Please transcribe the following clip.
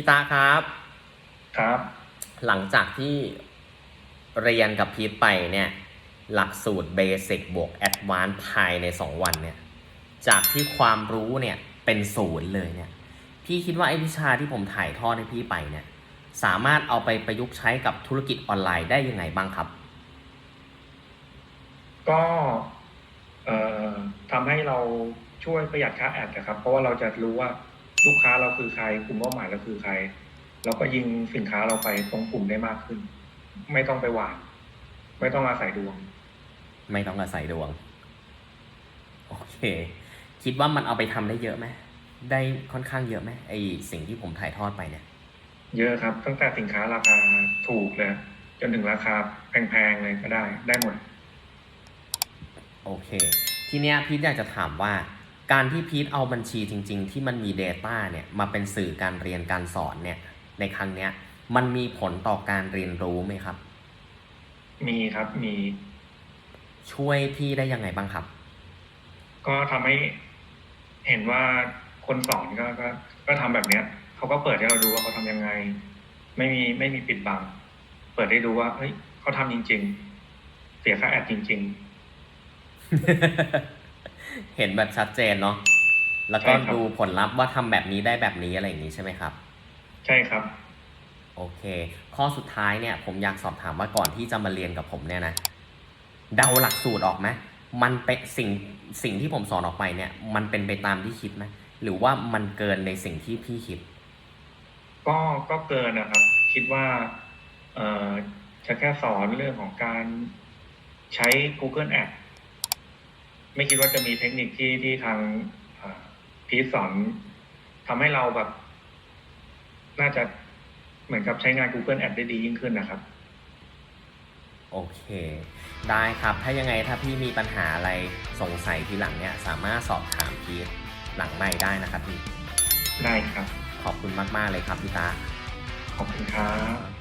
พี่ตาครับ ครับ หลังจากที่เรียนกับพีทไปเนี่ย หลักสูตรเบสิกบวกแอดวานซ์ภายใน2วันเนี่ย จากที่ความรู้เนี่ยเป็นศูนย์เลยเนี่ย พี่คิดว่าไอ้วิชาที่ผมถ่ายทอดให้พี่ไปเนี่ย สามารถเอาไปประยุกต์ใช้กับธุรกิจออนไลน์ได้ยังไงบ้างครับ ก็เอ่อทำให้เราช่วยประหยัดค่าแอดนะครับ เพราะว่าเราจะรู้ว่า ลูกค้าเราคือใครกลุ่มเป้าหมายเราคือใคร เราก็ยิงสินค้าเราไปตรงกลุ่มได้มากขึ้น ไม่ต้องไปหวานไม่ต้องอาศัยดวง ไม่ต้องอาศัยดวง โอเค คิดว่ามันเอาไปทำได้เยอะไหมได้ค่อนข้างเยอะไหมไอสิ่งที่ผมถ่ายทอดไปเนี่ย เยอะครับ ตั้งแต่สินค้าราคาถูกเลยจนถึงราคาแพงๆเลยก็ได้ได้หมด โอเค ทีเนี้ยพีทอยากจะถามว่า การที่พีทเอาบัญชีจริง ๆ ที่มันมี Data เนี่ยมาเป็นสื่อการเรียนการสอนเนี่ย ในครั้งเนี้ย มันมีผลต่อการเรียนรู้ไหมครับ มีครับมีช่วยพี่ได้ยังไงบ้างครับ ก็ทำให้เห็นว่าคนสอนก็ก็ก็ทำแบบเนี้ยเขาก็เปิดให้เราดูว่าเขาทำยังไง ไม่มีไม่มีปิดบัง เปิดให้ดูว่าเฮ้ยเขาทำจริง ๆ เสียค่าแอดจริง เห็นแบบชัดเจนเนาะแล้วก็ใช่ครับ ดูผลลัพธ์ว่าทำแบบนี้ได้แบบนี้อะไรอย่างนี้ใช่ไหมครับๆใช่ครับ โอเค ข้อสุดท้ายเนี่ย ผมอยากสอบถามว่าก่อนที่จะมาเรียนกับผมเนี่ยนะเดาหลักสูตรออกไหมมันเป็นสิ่งสิ่งที่ผมสอนออกไปเนี่ย มันเป็นไปตามที่คิดไหมหรือว่ามันเกินในสิ่งที่พี่คิด ก็ก็เกินนะครับ คิดว่าเอ่อจะแค่สอนเรื่องของการใช้ Google Ads ไม่คิดว่าจะมีเทคนิคที่ที่ทางเอ่อพีทสอนทำให้เราแบบ น่าจะเหมือนกับใช้งาน Google Ads ได้ดียิ่งขึ้นนะครับ โอเค ได้ครับ ถ้ายังไงถ้าพี่มีปัญหาอะไรสงสัยทีหลังเนี่ย สามารถสอบถามพีทหลังไม่ได้นะครับพี่ ได้ครับ ขอบคุณมาก ๆ เลยครับพี่ตา ขอบคุณครับ